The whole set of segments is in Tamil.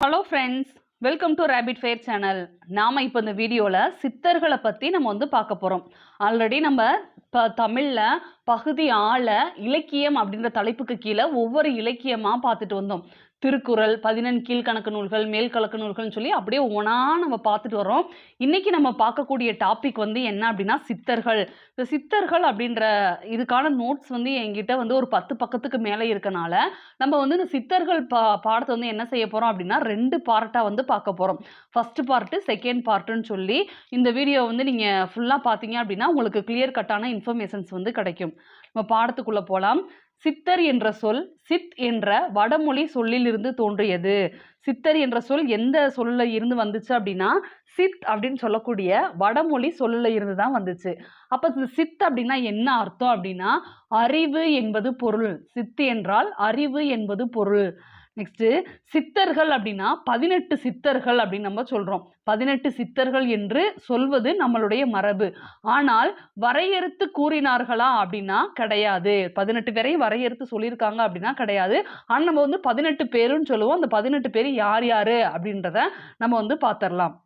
Hello friends welcome to rapid fair channel நாம் இப்போ இந்த வீடியோவில் சித்தர்களை பற்றி நம்ம வந்து பார்க்க போகிறோம் ஆல்ரெடி நம்ம இப்போ தமிழில் பகுதி ஆள இலக்கியம் அப்படின்ற தலைப்புக்கு கீழே ஒவ்வொரு இலக்கியமாக பார்த்துட்டு வந்தோம். திருக்குறள் பதினெண் கீழ்கணக்கு நூல்கள் மேல் கணக்கு நூல்கள்னு சொல்லி அப்படியே ஒன்றா நம்ம பார்த்துட்டு வரோம் இன்றைக்கி நம்ம பார்க்கக்கூடிய டாபிக் வந்து என்ன அப்படின்னா சித்தர்கள். இந்த சித்தர்கள் அப்படின்ற இதுக்கான நோட்ஸ் வந்து என்கிட்ட வந்து ஒரு பத்து பக்கத்துக்கு மேலே இருக்கனால நம்ம வந்து இந்த சித்தர்கள் பா பாடத்தை வந்து என்ன செய்ய போகிறோம் அப்படின்னா ரெண்டு பார்ட்டாக வந்து பார்க்க போகிறோம் ஃபஸ்ட்டு பார்ட்டு செகண்ட் பார்ட்டுன்னு சொல்லி இந்த வீடியோ வந்து நீங்கள் ஃபுல்லாக பார்த்தீங்க அப்படின்னா உங்களுக்கு கிளியர் கட்டான இன்ஃபர்மேஷன்ஸ் வந்து கிடைக்கும். நம்ம பாடத்துக்குள்ளே போகலாம் சித்தர் என்ற சொல் சித் என்ற வடமொழி சொல்லிலிருந்து தோன்றியது. சித்தர் என்ற சொல் எந்த சொல்ல இருந்து வந்துச்சு அப்படின்னா சித் அப்படின்னு சொல்லக்கூடிய வடமொழி சொல்லில் இருந்து தான் வந்துச்சு. அப்போ இந்த சித் அப்படின்னா என்ன அர்த்தம் அப்படின்னா அறிவு என்பது பொருள். சித்து என்றால் அறிவு என்பது பொருள். நெக்ஸ்ட்டு சித்தர்கள் அப்படின்னா பதினெட்டு சித்தர்கள் அப்படின்னு நம்ம சொல்கிறோம் பதினெட்டு சித்தர்கள் என்று சொல்வது நம்மளுடைய மரபு. ஆனால் வரையறுத்து கூறினார்களா அப்படின்னா கிடையாது. பதினெட்டு பேரையும் வரையறுத்து சொல்லியிருக்காங்க அப்படின்னா கிடையாது. ஆனால் நம்ம வந்து பதினெட்டு பேருன்னு சொல்லுவோம். அந்த பதினெட்டு பேர் யார் யார் அப்படின்றத நம்ம வந்து பார்த்துடலாம்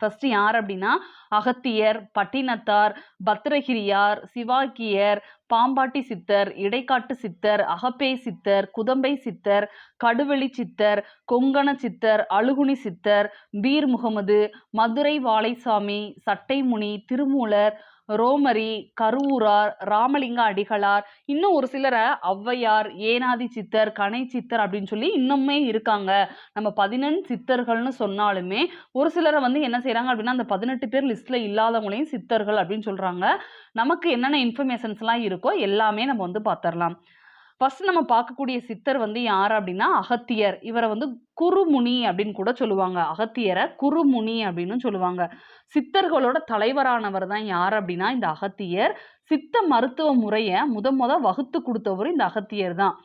ஃபஸ்ட்டு யார் அப்படின்னா அகத்தியர் பட்டினத்தார் பத்திரகிரியார் சிவாக்கியர் பாம்பாட்டி சித்தர் இடைக்காட்டு சித்தர் அகப்பே சித்தர் குதம்பை சித்தர் கடுவெளி சித்தர் கொங்கண சித்தர் அழுகுனி சித்தர் பீர் முகமது மதுரை வாழைசாமி சட்டைமுனி திருமூலர் ரோமரி கருவூரார் ராமலிங்க அடிகளார் இன்னும் ஒரு சிலரை ஔவையார் ஏனாதி சித்தர் கனை சித்தர் அப்படின்னு சொல்லி இன்னுமே இருக்காங்க. நம்ம பதினெண் சித்தர்கள்னு சொன்னாலுமே ஒரு சிலரை வந்து என்ன செய்கிறாங்க அப்படின்னா அந்த பதினெட்டு பேர் லிஸ்ட்டில் இல்லாதவங்களையும் சித்தர்கள் அப்படின்னு சொல்கிறாங்க நமக்கு என்னென்ன இன்ஃபர்மேஷன்ஸ்லாம் இருக்கோ எல்லாமே நம்ம வந்து பார்த்துடலாம் ஃபர்ஸ்ட் நம்ம பார்க்கக்கூடிய சித்தர் வந்து யார் அப்படின்னா அகத்தியர். இவரை வந்து குருமுனி அப்படின்னு கூட சொல்லுவாங்க. அகத்தியரை குருமுனி அப்படின்னு சொல்லுவாங்க. சித்தர்களோட தலைவரானவர் தான் யார் அப்படின்னா இந்த அகத்தியர். சித்த மருத்துவ முறையை முத முத வகுத்து கொடுத்தவர் இந்த அகத்தியர் தான்.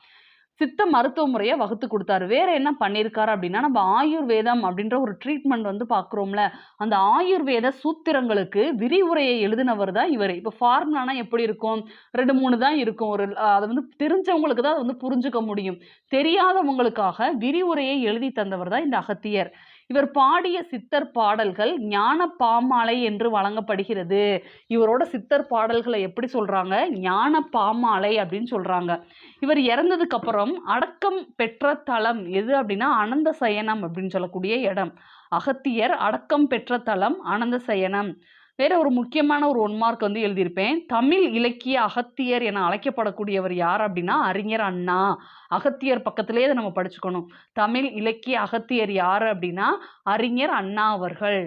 சித்த மருத்துவ முறையை வகுத்து கொடுத்தாரு. வேற என்ன பண்ணியிருக்காரு அப்படின்னா நம்ம ஆயுர்வேதம் அப்படின்ற ஒரு ட்ரீட்மெண்ட் வந்து பார்க்குறோம்ல அந்த ஆயுர்வேத சூத்திரங்களுக்கு விரிவுரையை எழுதினவர் தான் இவர். இப்போ ஃபார்முலானா எப்படி இருக்கும்? ரெண்டு மூணு தான் இருக்கும். ஒரு அதை வந்து தெரிஞ்சவங்களுக்கு தான் அதை வந்து புரிஞ்சுக்க முடியும். தெரியாதவங்களுக்காக விரிவுரையை எழுதி தந்தவர் தான் இந்த அகத்தியர். இவர் பாடிய சித்தர் பாடல்கள் ஞான பாமாலை என்று வழங்கப்படுகிறது. இவரோட சித்தர் பாடல்களை எப்படி சொல்றாங்க? ஞான பாமாலை அப்படின்னு சொல்றாங்க. இவர் இறந்ததுக்கு அப்புறம் அடக்கம் பெற்ற தலம் எது அப்படின்னா அனந்த சயனம் அப்படின்னு சொல்லக்கூடிய இடம். அகத்தியர் அடக்கம் பெற்ற தலம் அனந்த சயனம். வேற ஒரு முக்கியமான ஒரு ஒன் மார்க் வந்து எழுதியிருப்பேன். தமிழ் இலக்கிய அகத்தியர் என அழைக்கப்படக்கூடியவர் யார் அப்படின்னா அறிஞர் அண்ணா. அகத்தியர் பக்கத்திலே இதை நம்ம படிச்சுக்கணும். தமிழ் இலக்கிய அகத்தியர் யார் அப்படின்னா அறிஞர் அண்ணா அவர்கள்.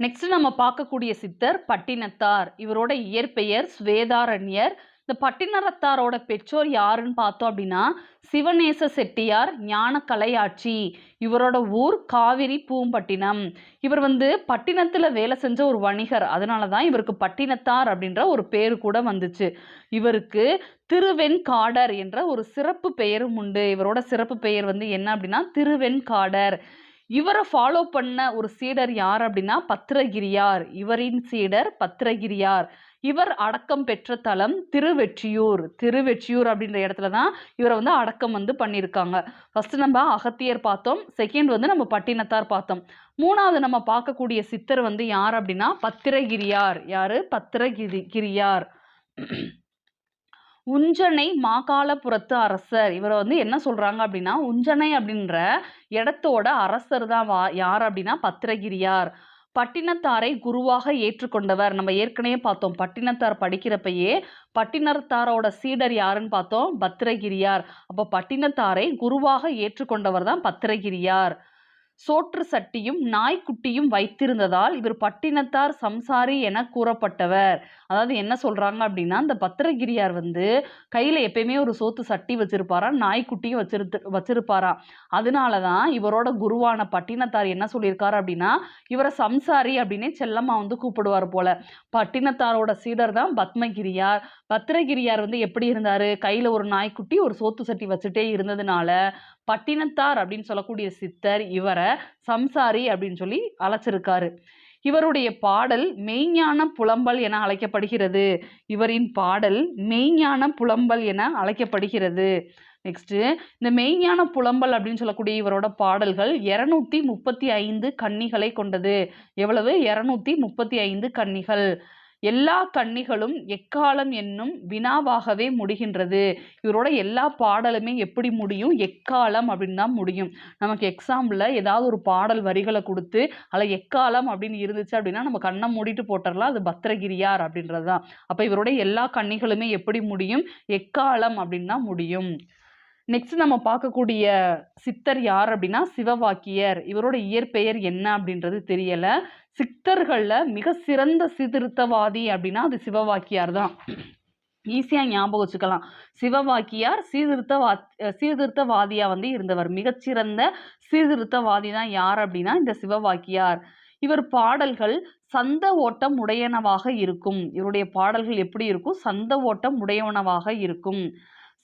நெக்ஸ்ட் நம்ம பார்க்கக்கூடிய சித்தர் பட்டினத்தார். இவரோட இயற்பெயர் ஸ்வேதாரண்யர் இந்த பட்டினரத்தாரோட பெற்றோர் யாருன்னு பார்த்தோம் அப்படின்னா சிவநேச செட்டியார் ஞான கலையாட்சி. இவரோட ஊர் காவிரி பூம்பட்டினம். இவர் வந்து பட்டினத்தில் வேலை செஞ்ச ஒரு வணிகர். அதனால தான் இவருக்கு பட்டினத்தார் அப்படின்ற ஒரு பேர் கூட வந்துச்சு. இவருக்கு திருவெண்காடர் என்ற ஒரு சிறப்பு பெயரும் உண்டு. இவரோட சிறப்பு பெயர் வந்து என்ன அப்படின்னா திருவெண்காடர். இவரை ஃபாலோ பண்ண ஒரு சீடர் யார் அப்படின்னா பத்திரகிரியார். இவரின் சீடர் பத்திரகிரியார். இவர் அடக்கம் பெற்ற தலம் திருவெற்றியூர். திருவெற்றியூர் அப்படின்ற இடத்துல தான் இவரை வந்து அடக்கம் வந்து பண்ணியிருக்காங்க. ஃபர்ஸ்ட் நம்ம அகத்தியர் பார்த்தோம். செகண்ட் வந்து நம்ம பட்டினத்தார் பார்த்தோம். மூணாவது நம்ம பார்க்கக்கூடிய சித்தர் வந்து யார் அப்படின்னா பத்திரகிரியார். யாரு? பத்திரகிரி கிரியார். உஞ்சனை மாகாளபுரத்து அரசர். இவரை வந்து என்ன சொல்றாங்க அப்படின்னா உஞ்சனை அப்படின்ற இடத்தோட அரசர் தான் வா யார் அப்படின்னா பத்திரகிரியார். பட்டினத்தாரை குருவாக ஏற்றுக்கொண்டவர். நம்ம ஏற்கனவே பார்த்தோம் பட்டினத்தார் படிக்கிறப்பயே பட்டினத்தாரோட சீடர் யாருன்னு பார்த்தோம்? பத்திரகிரியார். அப்போ பட்டினத்தாரை குருவாக ஏற்றுக்கொண்டவர் தான் பத்திரகிரியார். சோற்று சட்டியும் நாய்க்குட்டியும் வைத்திருந்ததால் இவர் பட்டினத்தார் சம்சாரி என கூறப்பட்டவர். அதாவது என்ன சொல்றாங்க அப்படின்னா இந்த பத்திரகிரியார் வந்து கையில எப்பயுமே ஒரு சோத்து சட்டி வச்சிருப்பாரா நாய்க்குட்டியும் வச்சிருத்து வச்சிருப்பாரா. அதனால தான் இவரோட குருவான பட்டினத்தார் என்ன சொல்லியிருக்காரு அப்படின்னா இவரை சம்சாரி அப்படின்னே செல்லம்மா வந்து கூப்பிடுவார் போல. பட்டினத்தாரோட சீடர் தான் பத்மகிரியார். பத்திரகிரியார் வந்து எப்படி இருந்தாரு? கையில ஒரு நாய்க்குட்டி ஒரு சோத்து சட்டி வச்சுட்டே இருந்ததுனால பட்டினத்தார் அப்படின்னு சொல்லக்கூடிய சித்தர் இவரை சம்சாரி அப்படின்னு சொல்லி அழைச்சிருக்காரு. இவருடைய பாடல் மெய்ஞான புலம்பல் என அழைக்கப்படுகிறது. இவரின் பாடல் மெய்ஞான புலம்பல் என அழைக்கப்படுகிறது. நெக்ஸ்ட்டு இந்த மெய்ஞான புலம்பல் அப்படின்னு சொல்லக்கூடிய இவரோட பாடல்கள் இரநூத்தி முப்பத்தி ஐந்து கன்னிகளை கொண்டது. எவ்வளவு? இரநூத்தி முப்பத்தி ஐந்து கன்னிகள். எல்லா கன்னிகளும் எக்காலம் என்னும் வினாவாகவே முடிகின்றது. இவரோட எல்லா பாடலுமே எப்படி முடியும்? எக்காலம் அப்படின்னு தான் முடியும். நமக்கு எக்ஸாம்பிளில் ஏதாவது ஒரு பாடல் வரிகளை கொடுத்து அதில் எக்காலம் அப்படின்னு இருந்துச்சு அப்படின்னா நம்ம கண்ணை மூடிட்டு போட்டுடலாம் அது பத்திரகிரியார் அப்படின்றது தான் அப்போ இவருடைய எல்லா கன்னிகளுமே எப்படி முடியும்? எக்காலம் அப்படின்னு தான் முடியும். நெக்ஸ்ட் நம்ம பார்க்கக்கூடிய சித்தர் யார் அப்படின்னா சிவவாக்கியர். இவரோட இயற்பெயர் என்ன அப்படின்றது தெரியல. சித்தர்களில் மிக சிறந்த சீர்திருத்தவாதி அப்படின்னா அது சிவவாக்கியார் தான். ஈஸியாக ஞாபகம் வச்சுக்கலாம். சிவவாக்கியார் சீர்திருத்தவா சீர்திருத்தவாதியாக வந்து இருந்தவர். மிகச்சிறந்த சீர்திருத்தவாதி தான் யார் அப்படின்னா இந்த சிவவாக்கியார். இவர் பாடல்கள் சந்த ஓட்டம் உடையனவாக இருக்கும். இவருடைய பாடல்கள் எப்படி இருக்கும்? சந்த ஓட்டம் உடையவனவாக இருக்கும்.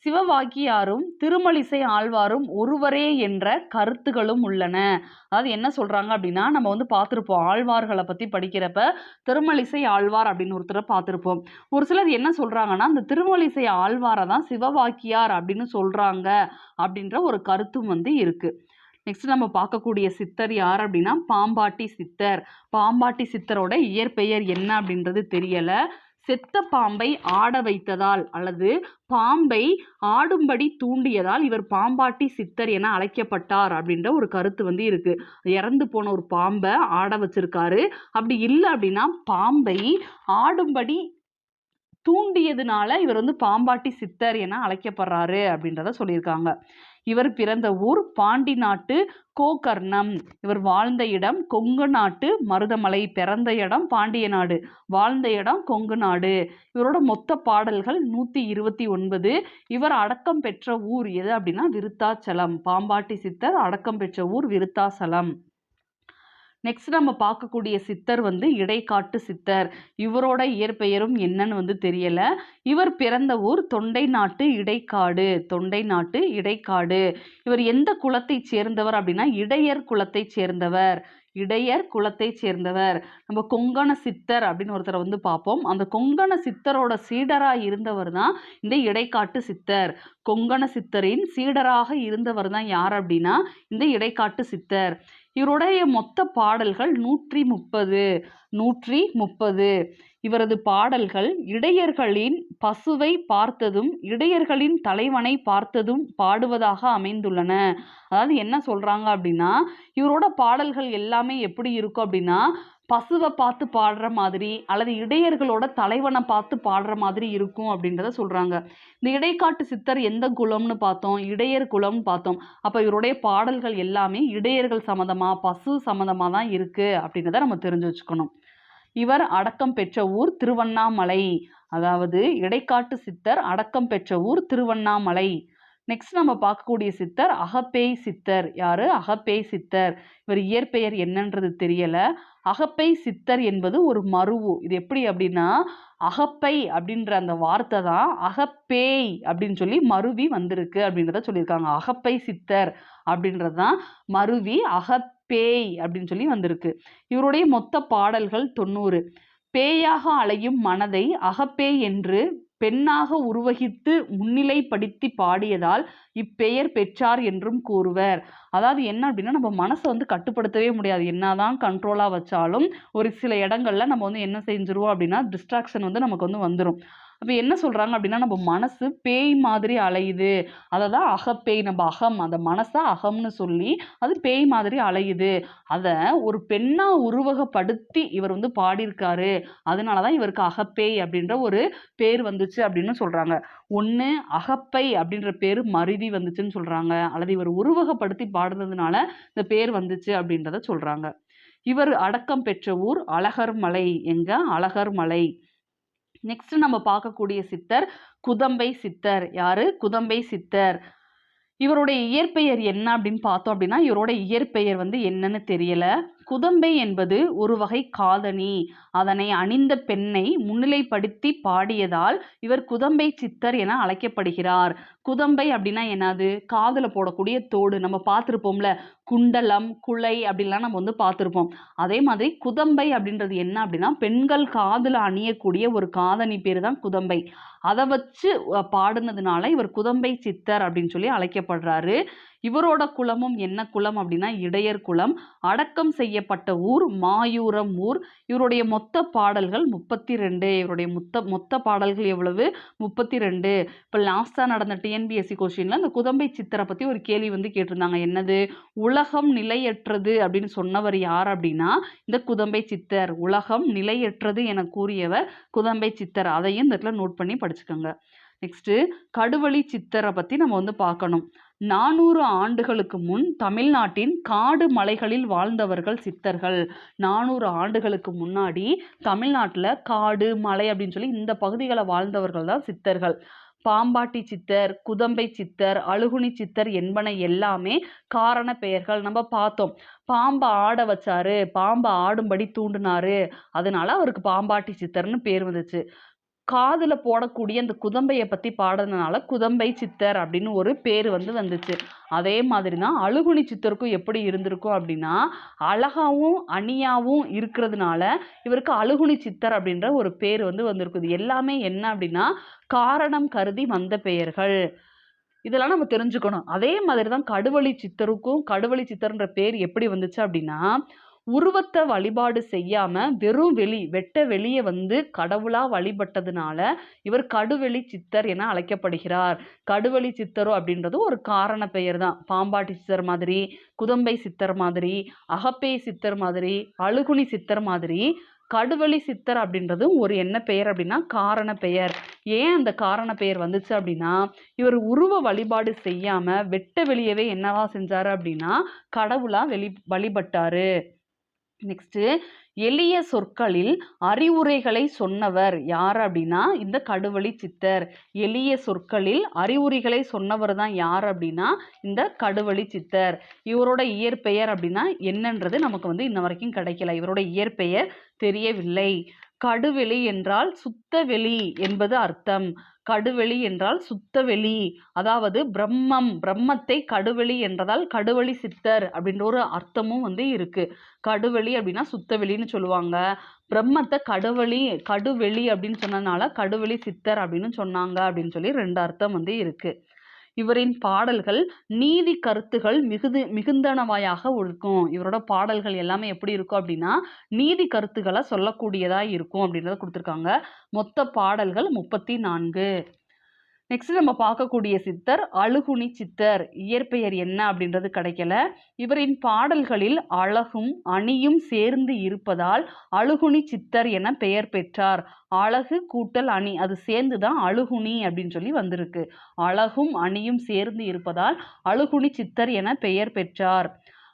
சிவவாக்கியாரும் திருமலிசை ஆழ்வாரும் ஒருவரே என்ற கருத்துகளும் உள்ளன. அதாவது என்ன சொல்றாங்க அப்படின்னா நம்ம வந்து பார்த்துருப்போம் ஆழ்வார்களை பத்தி படிக்கிறப்ப திருமலிசை ஆழ்வார் அப்படின்னு ஒருத்தரை பார்த்துருப்போம். ஒரு சிலர் என்ன சொல்றாங்கன்னா அந்த திருமலிசை ஆழ்வாரை தான் சிவவாக்கியார் அப்படின்னு சொல்றாங்க அப்படின்ற ஒரு கருத்தும் வந்து இருக்கு. நெக்ஸ்ட் நம்ம பார்க்கக்கூடிய சித்தர் யார் அப்படின்னா பாம்பாட்டி சித்தர். பாம்பாட்டி சித்தரோட இயற்பெயர் என்ன அப்படின்றது தெரியலை. செத்த பாம்பை ஆட வைத்ததால் அல்லது பாம்பை ஆடும்படி தூண்டியதால் இவர் பாம்பாட்டி சித்தர் என அழைக்கப்பட்டார் அப்படின்ற ஒரு கருத்து வந்து இருக்கு. இறந்து போன ஒரு பாம்பை ஆட வச்சிருக்காரு. அப்படி இல்லை அப்படின்னா பாம்பை ஆடும்படி தூண்டியதுனால இவர் வந்து பாம்பாட்டி சித்தர் என அழைக்கப்படுறாரு அப்படின்றத சொல்லியிருக்காங்க. இவர் பிறந்த ஊர் பாண்டி நாட்டு கோகர்ணம். இவர் வாழ்ந்த இடம் கொங்கு நாட்டு மருதமலை பிறந்த இடம் பாண்டிய நாடு. வாழ்ந்த இடம் கொங்கு நாடு. இவரோட மொத்த பாடல்கள் நூற்றி இருபத்தி ஒன்பது. இவர் அடக்கம் பெற்ற ஊர் எது அப்படின்னா விருத்தாச்சலம். பாம்பாட்டி சித்தர் அடக்கம் பெற்ற ஊர் விருத்தாசலம். நெக்ஸ்ட் நம்ம பார்க்கக்கூடிய சித்தர் வந்து இடைக்காட்டு சித்தர். இவரோட இயற்பெயரும் என்னன்னு வந்து தெரியல. இவர் பிறந்த ஊர் தொண்டை நாட்டு இடைக்காடு. தொண்டை நாட்டு இடைக்காடு. இவர் எந்த குலத்தை சேர்ந்தவர் அப்படின்னா இடையர் குலத்தை சேர்ந்தவர். இடையர் குலத்தை சேர்ந்தவர். நம்ம கொங்கண சித்தர் அப்படின்னு ஒருத்தரை வந்து பார்ப்போம். அந்த கொங்கண சித்தரோட சீடரா இருந்தவர் தான் இந்த இடைக்காட்டு சித்தர். கொங்கண சித்தரின் சீடராக இருந்தவர் தான் யார் அப்படின்னா இந்த இடைக்காட்டு சித்தர். இவருடைய மொத்த பாடல்கள் நூற்றி முப்பது. நூற்றி முப்பது இவரது பாடல்கள் இடையர்களின் பசுவை பார்த்ததும் இடையர்களின் தலைவனை பார்த்ததும் பாடுவதாக அமைந்துள்ளன. அதாவது என்ன சொல்றாங்க அப்படின்னா இவரோட பாடல்கள் எல்லாமே எப்படி இருக்கும் அப்படின்னா பசுவை பார்த்து பாடுற மாதிரி அல்லது இடையர்களோட தலைவனை பார்த்து பாடுற மாதிரி இருக்கும் அப்படின்றத சொல்றாங்க. இந்த இடைக்காட்டு சித்தர் எந்த குலம்னு பார்த்தோம் இடையர் குலம்னு பார்த்தோம். அப்போ இவருடைய பாடல்கள் எல்லாமே இடையர்கள் சம்மந்தமாக பசு சம்மந்தமாக தான் இருக்குது அப்படின்றத நம்ம தெரிஞ்சு வச்சுக்கணும். இவர் அடக்கம் பெற்ற ஊர் திருவண்ணாமலை. அதாவது இடைக்காட்டு சித்தர் அடக்கம் பெற்ற ஊர் திருவண்ணாமலை. நெக்ஸ்ட் நம்ம பார்க்கக்கூடிய சித்தர் அகப்பேய் சித்தர். யாரு? அகப்பேய் சித்தர். இவர் இயற்பெயர் என்னன்றது தெரியல. அகப்பை சித்தர் என்பது ஒரு மருவு. இது எப்படி அப்படின்னா அகப்பை அப்படின்ற அந்த வார்த்தை தான் அகப்பேய் அப்படின்னு சொல்லி மருவி வந்திருக்கு அப்படின்றத சொல்லியிருக்காங்க. அகப்பை சித்தர் அப்படின்றது தான் மருவி அகப்பேய் அப்படின்னு சொல்லி வந்திருக்கு. இவருடைய மொத்த பாடல்கள் தொண்ணூறு. பேயாக அலையும் மனதை அகப்பேய் என்று பெண்ணாக உருவகித்து முன்னிலைப்படுத்தி பாடியதால் இப்பெயர் பெற்றார் என்றும் கூறுவர். அதாவது என்ன அப்படின்னா நம்ம மனசை வந்து கட்டுப்படுத்தவே முடியாது. என்னதான் கண்ட்ரோலாக வச்சாலும் ஒரு சில இடங்கள்ல நம்ம வந்து என்ன செஞ்சுருவோம் அப்படின்னா டிஸ்ட்ராக்ஷன் வந்து நமக்கு வந்து வந்துடும் அப்போ என்ன சொல்கிறாங்க அப்படின்னா நம்ம மனசு பேய் மாதிரி அலையுது. அதை தான் அகப்பேய் நம்ம அகம். அந்த மனசை அகம்னு சொல்லி அது பேய் மாதிரி அலையுது. அதை ஒரு பெண்ணாக உருவகப்படுத்தி இவர் வந்து பாடியிருக்காரு. அதனால தான் இவருக்கு அகப்பேய் அப்படின்ற ஒரு பேர் வந்துச்சு அப்படின்னு சொல்கிறாங்க ஒன்று அகப்பை அப்படின்ற பேர் மருதி வந்துச்சுன்னு சொல்கிறாங்க அல்லது இவர் உருவகப்படுத்தி பாடுனதுனால இந்த பேர் வந்துச்சு அப்படின்றத சொல்கிறாங்க இவர் அடக்கம் பெற்ற ஊர் அழகர் மலை எங்க? அழகர்மலை. நெக்ஸ்ட் நம்ம பார்க்கக்கூடிய சித்தர் குதம்பை சித்தர். யாரு? குதம்பை சித்தர். இவருடைய இயற்பெயர் என்ன அப்படின்னு பார்த்தோம் அப்படின்னா இவரோட இயற்பெயர் வந்து என்னன்னு தெரியல. குதம்பை என்பது ஒரு வகை காதணி. அதனை அணிந்த பெண்ணை முன்னிலைப்படுத்தி பாடியதால் இவர் குதம்பை சித்தர் என அழைக்கப்படுகிறார். குதம்பை அப்படின்னா என்னது? காதில் போடக்கூடிய தோடு. நம்ம பார்த்துருப்போம்ல குண்டலம் குலை அப்படிலாம் நம்ம வந்து பார்த்துருப்போம். அதே மாதிரி குதம்பை அப்படின்றது என்ன அப்படின்னா பெண்கள் காதில் அணியக்கூடிய ஒரு காதணி பேர் தான் குதம்பை. அதை வச்சு பாடினதுனால பாடுனதுனால இவர் குதம்பை சித்தர் அப்படின்னு சொல்லி அழைக்கப்படுறாரு. இவரோட குலமும் என்ன குலம் அப்படின்னா இடையர் குலம். அடக்கம் செய்யப்பட்ட ஊர் மாயூரம் ஊர். இவருடைய மொத்த பாடல்கள் முப்பத்தி ரெண்டு இவருடைய மொத்த மொத்த பாடல்கள் எவ்வளவு? முப்பத்தி ரெண்டு இப்போ லாஸ்ட்டாக நடந்த டிஎன்பிஎஸ்சி கொஸ்டினில் இந்த குதம்பை சித்தரை பற்றி ஒரு கேள்வி வந்து கேட்டிருந்தாங்க. என்னது? உலகம் நிலையற்றது அப்படின்னு சொன்னவர் யார் அப்படின்னா இந்த குதம்பை சித்தர். உலகம் நிலையற்றது என கூறியவர் குதம்பை சித்தர். அதையும் இந்த இடத்துல நோட் பண்ணி படிச்சுக்கோங்க. நெக்ஸ்ட்டு கடுவழி சித்தரை பற்றி நம்ம வந்து பார்க்கணும். நானூறு ஆண்டுகளுக்கு முன் தமிழ்நாட்டின் காடு மலைகளில் வாழ்ந்தவர்கள் சித்தர்கள். நானூறு ஆண்டுகளுக்கு முன்னாடி தமிழ்நாட்டில் காடு மலை அப்படின்னு சொல்லி இந்த பகுதிகளை வாழ்ந்தவர்கள் தான் சித்தர்கள். பாம்பாட்டி சித்தர் குதம்பை சித்தர் அழுகுனி சித்தர் என்பன எல்லாமே காரண பெயர்கள் நம்ம பார்த்தோம். பாம்பை ஆட வச்சாரு பாம்பை ஆடும்படி தூண்டினாரு. அதனால அவருக்கு பாம்பாட்டி சித்தர்னு பேர் வந்துச்சு. காதில் போடக்கூடிய அந்த குதம்பையை பற்றி பாடுறதுனால குதம்பை சித்தர் அப்படின்னு ஒரு பேர் வந்து வந்துச்சு. அதே மாதிரி தான் அழுகுனி சித்தருக்கும் எப்படி இருந்திருக்கும் அப்படின்னா அழகாவும் அணியாவும் இருக்கிறதுனால இவருக்கு அழுகுனி சித்தர் அப்படின்ற ஒரு பேர் வந்து வந்திருக்குது. எல்லாமே என்ன அப்படின்னா காரணம் கருதி வந்த பெயர்கள். இதெல்லாம் நம்ம தெரிஞ்சுக்கணும். அதே மாதிரி தான் கடுவழி சித்தருக்கும் கடுவழி சித்தர்ன்ற பேர் எப்படி வந்துச்சு அப்படின்னா உருவத்தை வழிபாடு செய்யாம வெறும் வெளி வெட்ட வெளியே வந்து கடவுளா வழிபட்டதுனால இவர் கடுவெளி சித்தர் என அழைக்கப்படுகிறார். கடுவெளி சித்தரோ அப்படின்றது ஒரு காரண பெயர் தான். பாம்பாட்டி சித்தர் மாதிரி குதம்பை சித்தர் மாதிரி அகப்பே சித்தர் மாதிரி அழுகுனி சித்தர் மாதிரி கடுவெளி சித்தர் அப்படின்றது ஒரு என்ன பெயர் அப்படின்னா காரண பெயர். ஏன் அந்த காரண பெயர் வந்துச்சு அப்படின்னா இவர் உருவ வழிபாடு செய்யாம வெட்ட வெளியவே என்னவா செஞ்சாரு அப்படின்னா கடவுளா வெளி வழிபட்டாரு. நெக்ஸ்ட்டு எளிய சொற்களில் அறிவுரைகளை சொன்னவர் யார் அப்படின்னா இந்த கடுவழி சித்தர். எளிய சொற்களில் அறிவுரைகளை சொன்னவர் தான் யார் அப்படின்னா இந்த கடுவழி சித்தர். இவரோட இயற்பெயர் அப்படின்னா என்னன்றது நமக்கு வந்து இன்ன வரைக்கும் கிடைக்கல. இவரோட இயற்பெயர் தெரியவில்லை. கடுவெளி என்றால் சுத்தவெளி என்பது அர்த்தம். கடுவெளி என்றால் சுத்தவெளி. அதாவது பிரம்மம் பிரம்மத்தை கடுவெளி என்றதால் கடுவெளி சித்தர் அப்படின்ற ஒரு அர்த்தமும் வந்து இருக்கு. கடுவெளி அப்படின்னா சுத்தவெளின்னு சொல்லுவாங்க. பிரம்மத்தை கடுவெளி கடுவெளி அப்படின்னு சொன்னதுனால கடுவெளி சித்தர் அப்படின்னு சொன்னாங்க அப்படின்னு சொல்லி ரெண்டு அர்த்தம் வந்து இருக்கு. இவரின் பாடல்கள் நீதி கருத்துகள் மிகுது மிகுந்தனவாயாக இருக்கும். இவரோட பாடல்கள் எல்லாமே எப்படி இருக்கும் அப்படின்னா நீதி கருத்துக்களை சொல்லக்கூடியதாக இருக்கும் அப்படின்றத கொடுத்துருக்காங்க. மொத்த பாடல்கள் முப்பத்தி நான்கு. நெக்ஸ்ட் நம்ம பார்க்கக்கூடிய சித்தர் அழுகுனி சித்தர். இயற்பெயர் என்ன அப்படின்றது கிடைக்கல. இவரின் பாடல்களில் அழகும் அணியும் சேர்ந்து இருப்பதால் அழுகுனி சித்தர் என பெயர் பெற்றார். அழகு கூட்டல் அணி அது சேர்ந்து தான் அழுகுனி அப்படின்னு சொல்லி வந்திருக்கு. அழகும் அணியும் சேர்ந்து இருப்பதால் அழுகுனி சித்தர் என பெயர் பெற்றார்.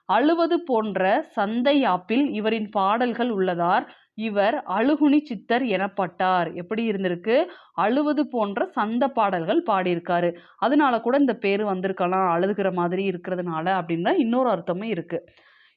அழுவது போன்ற சந்தை ஆப்பில் இவரின் பாடல்கள் உள்ளதார். இவர் அழுகுனி சித்தர் எனப்பட்டார். எப்படி இருந்திருக்கு? அழுவது போன்ற சந்த பாடல்கள் பாடியிருக்காரு. அதனால கூட இந்த பேர் வந்திருக்கலாம் அழுதுகிற மாதிரி இருக்கிறதுனால அப்படின்னா இன்னொரு அர்த்தமும் இருக்கு.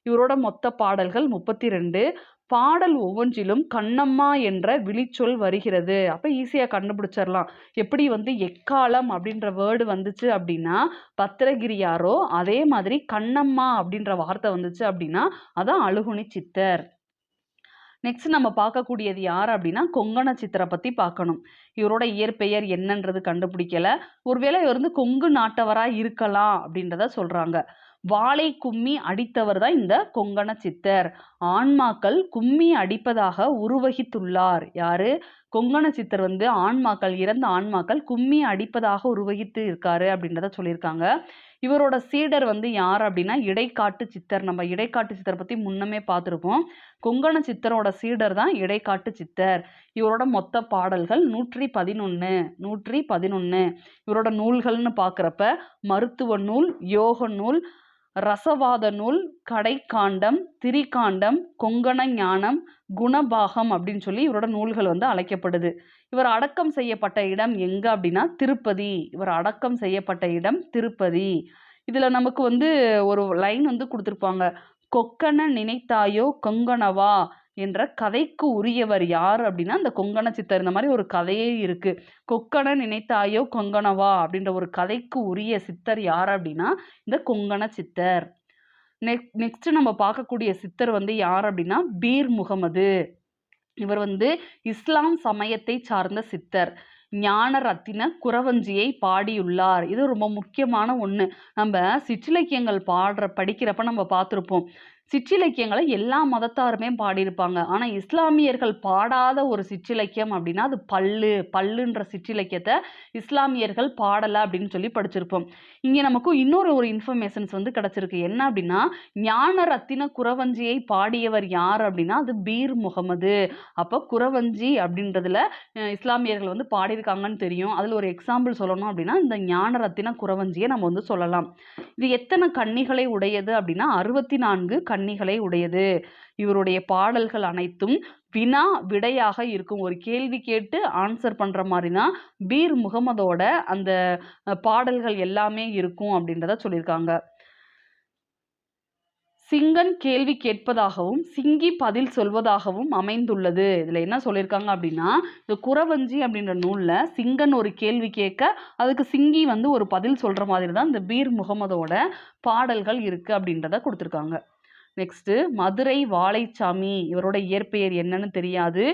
இவரோட மொத்த பாடல்கள் முப்பத்தி ரெண்டு பாடல் ஒவ்வொன்றிலும் கண்ணம்மா என்ற விழிச்சொல் வருகிறது. அப்போ ஈஸியாக கண்டுபிடிச்சிடலாம் எப்படி வந்து எக்காலம் அப்படின்ற வேர்டு வந்துச்சு அப்படின்னா பத்திரகிரியாரோ அதே மாதிரி கண்ணம்மா அப்படின்ற வார்த்தை வந்துச்சு அப்படின்னா அதான் அழுகுனி சித்தர். நெக்ஸ்ட் நம்ம பார்க்கக்கூடியது யார் அப்படின்னா கொங்கண சித்தரை பற்றி பார்க்கணும். இவரோட இயற்பெயர் என்னன்றது கண்டுபிடிக்கல. ஒருவேளை இவர் வந்து கொங்கு நாட்டவராக இருக்கலாம் அப்படின்றத சொல்கிறாங்க வாளை கும்மி அடித்தவர் தான் இந்த கொங்கண சித்தர். ஆன்மாக்கள் கும்மி அடிப்பதாக உருவகித்துள்ளார். யாரு? கொங்கண சித்தர் வந்து ஆன்மாக்கள் இறந்த ஆன்மாக்கள் கும்மி அடிப்பதாக உருவகித்து இருக்காரு அப்படின்றத சொல்லியிருக்காங்க. இவரோட சீடர் வந்து யார் அப்படின்னா இடைக்காட்டு சித்தர். நம்ம இடைக்காட்டு சித்தரை பற்றி முன்னமே பார்த்துருப்போம். கொங்கண சித்தரோட சீடர் தான் இடைக்காட்டு சித்தர். இவரோட மொத்த பாடல்கள் நூற்றி பதினொன்று நூற்றி பதினொன்று இவரோட நூல்கள்னு பார்க்குறப்ப மருத்துவ நூல் யோக நூல் ரசவாத நூல் கடைக்காண்டம் திரிகாண்டம் கொங்கண ஞானம் குணபாகம் அப்படின்னு சொல்லி இவரோட நூல்கள் வந்து அழைக்கப்படுது. இவர் அடக்கம் செய்யப்பட்ட இடம் எங்க அப்படின்னா திருப்பதி. இவர் அடக்கம் செய்யப்பட்ட இடம் திருப்பதி. இதில் நமக்கு வந்து ஒரு லைன் வந்து கொடுத்துருப்பாங்க. கொக்கன நினைத்தாயோ கொங்கணவா? என்ற கதைக்கு உரியவர் யார் அப்படின்னா அந்த கொங்கண சித்தர். இந்த மாதிரி ஒரு கதையே இருக்கு. கொக்கண நினைத்தாயோ கொங்கணவா அப்படின்ற ஒரு கதைக்கு உரிய சித்தர் யார் அப்படின்னா இந்த கொங்கண சித்தர். நெக் நெக்ஸ்ட் நம்ம பார்க்கக்கூடிய சித்தர் வந்து யார் அப்படின்னா பீர் முகமது. இவர் வந்து இஸ்லாம் சமயத்தை சார்ந்த சித்தர். ஞான ரத்தின குறவஞ்சியை பாடியுள்ளார். இது ரொம்ப முக்கியமான ஒன்று நம்ம சிற்றிலக்கியங்கள் பாடுற படிக்கிறப்ப நம்ம பார்த்துருப்போம். சிற்றிலக்கியங்களை எல்லா மதத்தாருமே பாடியிருப்பாங்க. ஆனால் இஸ்லாமியர்கள் பாடாத ஒரு சிற்றிலக்கியம் அப்படின்னா அது பல்லு பல்லுன்ற சிற்றிலக்கியத்தை இஸ்லாமியர்கள் பாடலை அப்படின்னு சொல்லி படிச்சிருப்போம். இங்கே நமக்கு இன்னொரு ஒரு இன்ஃபர்மேஷன்ஸ் வந்து கிடச்சிருக்கு. என்ன அப்படின்னா ஞான ரத்தின குறவஞ்சியை பாடியவர் யார் அப்படின்னா அது பீர் முகமது. அப்போ குறவஞ்சி அப்படின்றதுல இஸ்லாமியர்கள் வந்து பாடியிருக்காங்கன்னு தெரியும். அதில் ஒரு எக்ஸாம்பிள் சொல்லணும் அப்படின்னா இந்த ஞான ரத்தின குறவஞ்சியை நம்ம வந்து சொல்லலாம். இது எத்தனை கன்னிகளை உடையது அப்படின்னா அறுபத்தி நான்கு கன்னிகளை உடையது. இவருடைய பாடல்கள் அனைத்தும் வினா விடையாக இருக்கும். ஒரு கேள்வி கேட்டு ஆன்சர் பண்ணுற மாதிரி தான் பீர் முகமதோட அந்த பாடல்கள் எல்லாமே இருக்கும் அப்படின்றத சொல்லியிருக்காங்க. சிங்கன் கேள்வி கேட்பதாகவும் சிங்கி பதில் சொல்வதாகவும் அமைந்துள்ளது. இதில் என்ன சொல்லியிருக்காங்க அப்படின்னா இந்த குறவஞ்சி அப்படின்ற நூலில் சிங்கன் ஒரு கேள்வி கேட்க அதுக்கு சிங்கி வந்து ஒரு பதில் சொல்கிற மாதிரி தான் இந்த பீர் முகமதோட பாடல்கள் இருக்குது அப்படின்றத கொடுத்துருக்காங்க. நெக்ஸ்ட்டு மதுரை வாழைச்சாமி. இவரோட இயற்பெயர் என்னன்னு தெரியாது.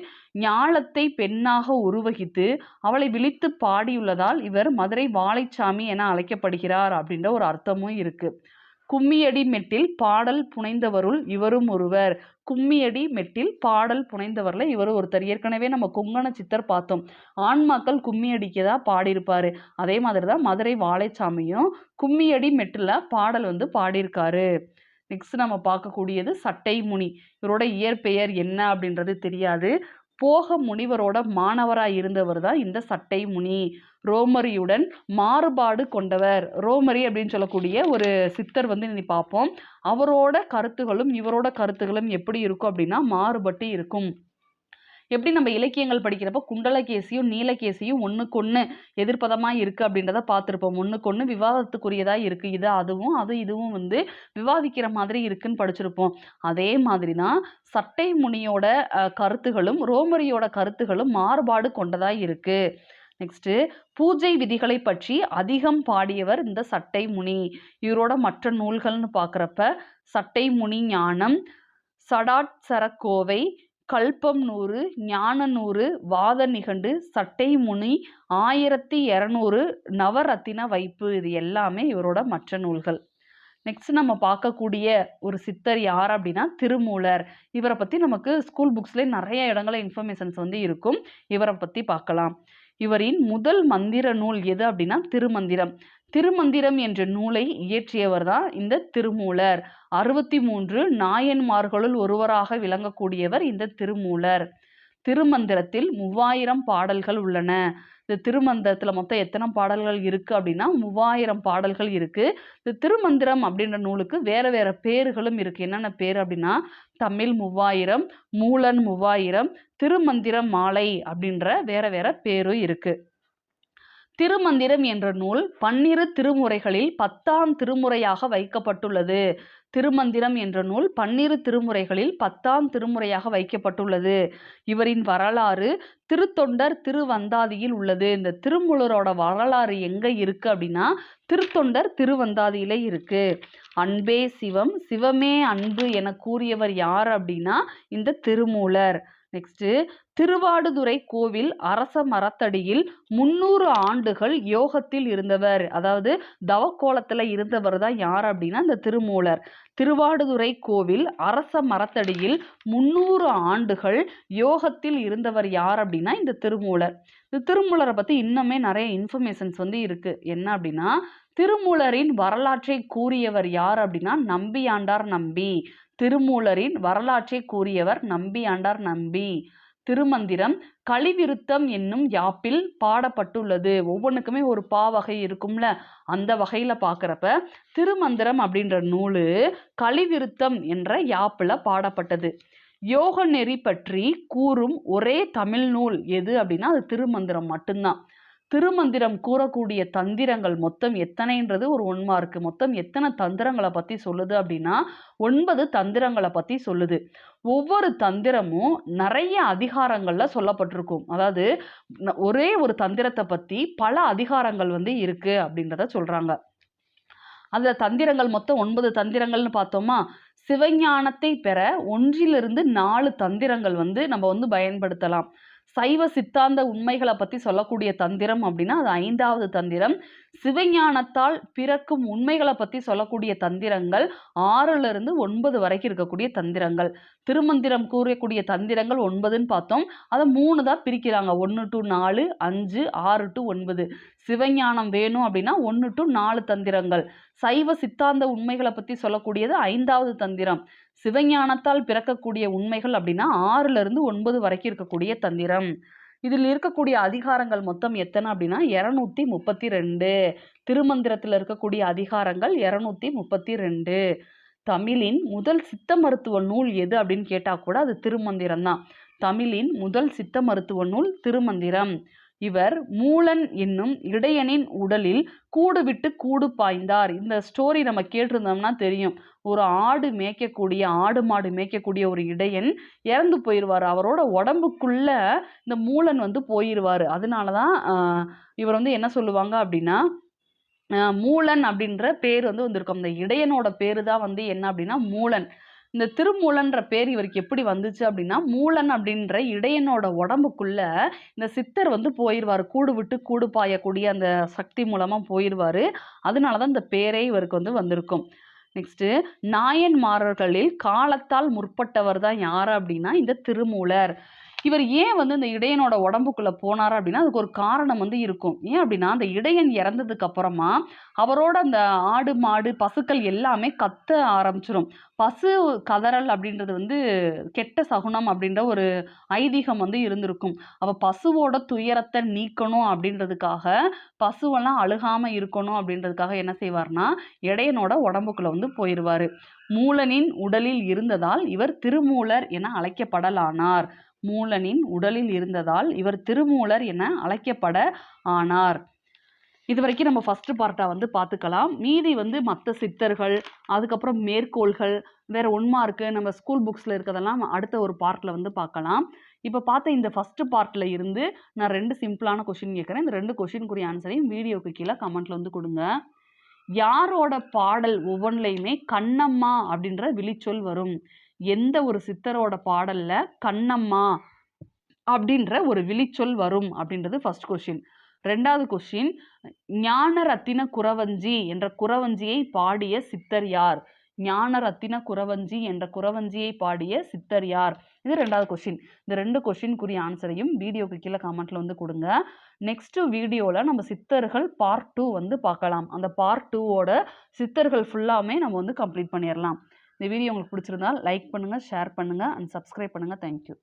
ஞாலத்தை பெண்ணாக உருவகித்து அவளை விழித்து பாடியுள்ளதால் இவர் மதுரை வாழைச்சாமி என அழைக்கப்படுகிறார் அப்படின்ற ஒரு அர்த்தமும் இருக்குது கும்மியடி மெட்டில் பாடல் புனைந்தவருள் இவரும் ஒருவர். கும்மியடி மெட்டில் பாடல் புனைந்தவரில் இவர் ஒருத்தர். ஏற்கனவே நம்ம கொங்கண சித்தர் பார்த்தோம். ஆன்மாக்கள் கும்மி அடிக்க தான் பாடியிருப்பாரு. அதே மாதிரி தான் மதுரை வாழைச்சாமியும் கும்மியடி மெட்டில் பாடல் வந்து பாடியிருக்காரு. நெக்ஸ்ட் நம்ம பார்க்கக்கூடியது சட்டை முனி. இவரோட இயற்பெயர் என்ன அப்படின்றது தெரியாது. போக முனிவரோட மாணவராக இருந்தவர் தான் இந்த சட்டை முனி. ரோமரியுடன் மாறுபாடு கொண்டவர். ரோமரி அப்படின்னு சொல்லக்கூடிய ஒரு சித்தர் வந்து நீ பார்ப்போம். அவரோட கருத்துகளும் இவரோட கருத்துகளும் எப்படி இருக்கும் அப்படின்னா மாறுபட்டு இருக்கும். எப்படி நம்ம இலக்கியங்கள் படிக்கிறப்ப குண்டலகேசியும் நீலகேசியும் ஒன்றுக்கு ஒன்று எதிர்ப்பதமாக இருக்கு அப்படின்றத பார்த்துருப்போம். ஒன்றுக்கு ஒன்று விவாதத்துக்குரியதாக இருக்குது இது அதுவும் அது இதுவும் வந்து விவாதிக்கிற மாதிரி இருக்குன்னு படிச்சிருப்போம். அதே மாதிரி தான் சட்டை முனியோட கருத்துகளும் ரோமரியோட கருத்துகளும் மாறுபாடு கொண்டதாக இருக்குது நெக்ஸ்ட்டு பூஜை விதிகளை பற்றி அதிகம் பாடியவர் இந்த சட்டை முனி. இவரோட மற்ற நூல்கள்னு பார்க்குறப்ப சட்டை முனி ஞானம் சடாட்சரக்கோவை கல்பம் நூறு ஞான நூறு வாத நிகண்டு சட்டை முனி ஆயிரத்தி இரநூறு நவரத்தின வைப்பு. இது எல்லாமே இவரோட மற்ற நூல்கள். நெக்ஸ்ட் நம்ம பார்க்கக்கூடிய ஒரு சித்தர் யார் அப்படின்னா திருமூலர். இவரை பற்றி நமக்கு ஸ்கூல் புக்ஸ்லேயே நிறைய இடங்களில் இன்ஃபர்மேஷன்ஸ் வந்து இருக்கும். இவரை பற்றி பார்க்கலாம். இவரின் முதல் மந்திர நூல் எது அப்படின்னா திருமந்திரம். திருமந்திரம் என்ற நூலை இயற்றியவர் தான் இந்த திருமூலர். அறுபத்தி மூன்று நாயன்மார்களுள் ஒருவராக விளங்கக்கூடியவர் இந்த திருமூலர். திருமந்திரத்தில் மூவாயிரம் பாடல்கள் உள்ளன. இந்த திருமந்திரத்தில் மொத்தம் எத்தனை பாடல்கள் இருக்குது அப்படின்னா மூவாயிரம் பாடல்கள் இருக்குது இந்த திருமந்திரம் அப்படின்ற நூலுக்கு வேறு வேறு பேர்களும் இருக்குது என்னென்ன பேர் அப்படின்னா தமிழ் மூவாயிரம் மூலன் மூவாயிரம் திருமந்திரம் மாலை அப்படின்ற வேறு வேறு பேரும் இருக்குது திருமந்திரம் என்ற நூல் பன்னிரு திருமுறைகளில் பத்தாம் திருமுறையாக வைக்கப்பட்டுள்ளது. திருமந்திரம் என்ற நூல் பன்னிரு திருமுறைகளில் பத்தாம் திருமுறையாக வைக்கப்பட்டுள்ளது. இவரின் வரலாறு திருத்தொண்டர் திருவந்தாதியில் உள்ளது. இந்த திருமூலரோட வரலாறு எங்க இருக்கு அப்படின்னா திருத்தொண்டர் திருவந்தாதியில இருக்கு. அன்பே சிவம் சிவமே அன்பு என கூறியவர் யார் அப்படின்னா இந்த திருமூலர். நெக்ஸ்ட்டு திருவாடுதுறை கோவில் அரச மரத்தடியில் முன்னூறு ஆண்டுகள் யோகத்தில் இருந்தவர். அதாவது தவக்கோலத்தில் இருந்தவர் தான் யார் அப்படின்னா இந்த திருமூலர். திருவாடுதுறை கோவில் அரச மரத்தடியில் முன்னூறு ஆண்டுகள் யோகத்தில் இருந்தவர் யார் அப்படின்னா இந்த திருமூலர். இந்த திருமூலரை பற்றி இன்னுமே நிறைய இன்ஃபர்மேஷன்ஸ் வந்து இருக்குது என்ன அப்படின்னா திருமூலரின் வரலாற்றை கூறியவர் யார் அப்படின்னா நம்பியாண்டார் நம்பி. திருமூலரின் வரலாற்றை கூறியவர் நம்பி ஆண்டார் நம்பி. திருமந்திரம் கலிவிருத்தம் என்னும் யாப்பில் பாடப்பட்டுள்ளது. ஒவ்வொன்றுக்குமே ஒரு பா வகை இருக்கும்ல. அந்த வகையில் பார்க்குறப்ப திருமந்திரம் அப்படின்ற நூலு கலிவிருத்தம் என்ற யாப்பில் பாடப்பட்டது. யோக நெறி பற்றி கூறும் ஒரே தமிழ் நூல் எது அப்படின்னா அது திருமந்திரம் மட்டும்தான். திருமந்திரம் கூறக்கூடிய தந்திரங்கள் மொத்தம் எத்தனைன்றது ஒரு ஒன் மார்க் மொத்தம் எத்தனை தந்திரங்களை பத்தி சொல்லுது அப்படின்னா ஒன்பது தந்திரங்களை பத்தி சொல்லுது. ஒவ்வொரு தந்திரமும் நிறைய அதிகாரங்கள்ல சொல்லப்பட்டிருக்கும். அதாவது ஒரே ஒரு தந்திரத்தை பத்தி பல அதிகாரங்கள் வந்து இருக்கு அப்படின்றத சொல்றாங்க. அந்த தந்திரங்கள் மொத்தம் ஒன்பது தந்திரங்கள்னு பார்த்தோமா? சிவஞானத்தை பெற ஒன்றிலிருந்து நாலு தந்திரங்கள் வந்து நம்ம வந்து பயன்படுத்தலாம். சைவ சித்தாந்த உண்மைகளை பற்றி சொல்லக்கூடிய தந்திரம் அப்படின்னா அது ஐந்தாவது தந்திரம். சிவஞானத்தால் பிறக்கும் உண்மைகளை பற்றி சொல்லக்கூடிய தந்திரங்கள் ஆறிலிருந்து ஒன்பது வரைக்கும் இருக்கக்கூடிய தந்திரங்கள். திருமந்திரம் கூறக்கூடிய தந்திரங்கள் ஒன்பதுன்னு பார்த்தோம். அதை மூணு தான் பிரிக்கிறாங்க. ஒன்று டு நாலு அஞ்சு ஆறு டு ஒன்பது. சிவஞானம் வேணும் அப்படின்னா ஒன்று டு நாலு தந்திரங்கள். சைவ சித்தாந்த உண்மைகளை பற்றி சொல்லக்கூடியது ஐந்தாவது தந்திரம். சிவஞானத்தால் பிறக்கக்கூடிய உண்மைகள் அப்படின்னா ஆறுல இருந்து ஒன்பது வரைக்கும் இருக்கக்கூடிய தந்திரம். இதில் இருக்கக்கூடிய அதிகாரங்கள் மொத்தம் எத்தனை அப்படின்னா இரநூத்தி முப்பத்தி ரெண்டு திருமந்திரத்தில் இருக்கக்கூடிய அதிகாரங்கள் இரநூத்தி முப்பத்தி ரெண்டு தமிழின் முதல் சித்த மருத்துவ நூல் எது அப்படின்னு கேட்டால் கூட அது திருமந்திரம் தான் தமிழின் முதல் சித்த மருத்துவ நூல் திருமந்திரம். இவர் மூலன் என்னும் இடையனின் உடலில் கூடு விட்டு கூடு பாய்ந்தார். இந்த ஸ்டோரி நம்ம கேட்டிருந்தோம்னா தெரியும். ஒரு ஆடு மேய்க்கக்கூடிய ஆடு மாடு மேய்க்கக்கூடிய ஒரு இடையன் இறந்து போயிடுவார் அவரோட உடம்புக்குள்ள இந்த மூலன் வந்து போயிடுவார் அதனால தான் இவர் வந்து என்ன சொல்லுவாங்க அப்படின்னா மூலன் அப்படின்ற பேர் வந்து வந்திருக்கும். இந்த இடையனோட பேரு தான் வந்து என்ன அப்படின்னா மூலன். இந்த திருமூலன்ற பேர் இவருக்கு எப்படி வந்துச்சு அப்படின்னா மூலன் அப்படின்ற இடையனோட உடம்புக்குள்ள இந்த சித்தர் வந்து போயிடுவார் கூடு விட்டு கூடு பாயக்கூடிய அந்த சக்தி மூலமாக போயிடுவாரு அதனால தான் இந்த பேரே இவருக்கு வந்து வந்திருக்கும். நெக்ஸ்ட்டு நாயன்மாரர்களில் காலத்தால் முற்பட்டவர் தான் யார் அப்படின்னா இந்த திருமூலர். இவர் ஏன் வந்து இந்த இடையனோட உடம்புக்குள்ள போனார் அப்படின்னா அதுக்கு ஒரு காரணம் வந்து இருக்கும். ஏன் அப்படின்னா அந்த இடையன் இறந்ததுக்கு அப்புறமா அவரோட அந்த ஆடு மாடு பசுக்கள் எல்லாமே கத்த ஆரம்பிச்சிடும் பசு கதறல் அப்படின்றது வந்து கெட்ட சகுனம் அப்படின்ற ஒரு ஐதீகம் வந்து இருந்திருக்கும். அப்போ பசுவோட துயரத்தை நீக்கணும் அப்படின்றதுக்காக பசுவெல்லாம் அழுகாமல் இருக்கணும் அப்படின்றதுக்காக என்ன செய்வார்னா இடையனோட உடம்புக்குள்ள வந்து போயிடுவார் மூலனின் உடலில் இருந்ததால் இவர் திருமூலர் என அழைக்கப்படலானார். மூலனின் உடலில் இருந்ததால் இவர் திருமூலர் என அழைக்கப்பட ஆனார். இது வரைக்கும் நம்ம ஃபர்ஸ்ட் பார்ட்டா வந்து பார்த்துக்கலாம். மீதி வந்து மற்ற சித்தர்கள் அதுக்கப்புறம் மேற்கோள்கள் வேற ஒன்மா இருக்கு நம்ம ஸ்கூல் புக்ஸ்ல இருக்கிறதெல்லாம் அடுத்த ஒரு பார்ட்ல வந்து பார்க்கலாம். இப்போ பார்த்த இந்த ஃபர்ஸ்ட் பார்ட்ல இருந்து நான் ரெண்டு சிம்பிளான கொஷின் கேட்குறேன். இந்த ரெண்டு கொஷினுக்குரிய ஆன்சரையும் வீடியோக்கு கீழே கமெண்ட்ல வந்து கொடுங்க. யாரோட பாடல் ஒவ்வொன்றிலையுமே கண்ணம்மா அப்படின்ற விழிச்சொல் வரும். எந்த ஒரு சித்தரோட பாடல்ல கண்ணம்மா அப்படின்ற ஒரு விழிச்சொல் வரும் அப்படின்றது ஃபர்ஸ்ட் கொஷின் ரெண்டாவது கொஷின் ஞான ரத்தின குறவஞ்சி என்ற குறவஞ்சியை பாடிய சித்தர் யார்? ஞான ரத்தின குறவஞ்சி என்ற குறவஞ்சியை பாடிய சித்தர் யார்? இது ரெண்டாவது கொஷின் இந்த ரெண்டு கொஷின்குரிய ஆன்சரையும் வீடியோக்கு கீழே கமெண்ட்ல வந்து கொடுங்க. நெக்ஸ்ட் வீடியோவில் நம்ம சித்தர்கள் பார்ட் டூ வந்து பார்க்கலாம். அந்த பார்ட் டூவோட சித்தர்கள் ஃபுல்லாமே நம்ம வந்து கம்ப்ளீட் பண்ணிடலாம் இந்த வீடியோ உங்களுக்கு பிடிச்சிருந்தா லைக் பண்ணுங்கள் ஷேர் பண்ணுங்க அண்ட் சப்ஸ்கிரைப் பண்ணுங்கள் தேங்க்யூ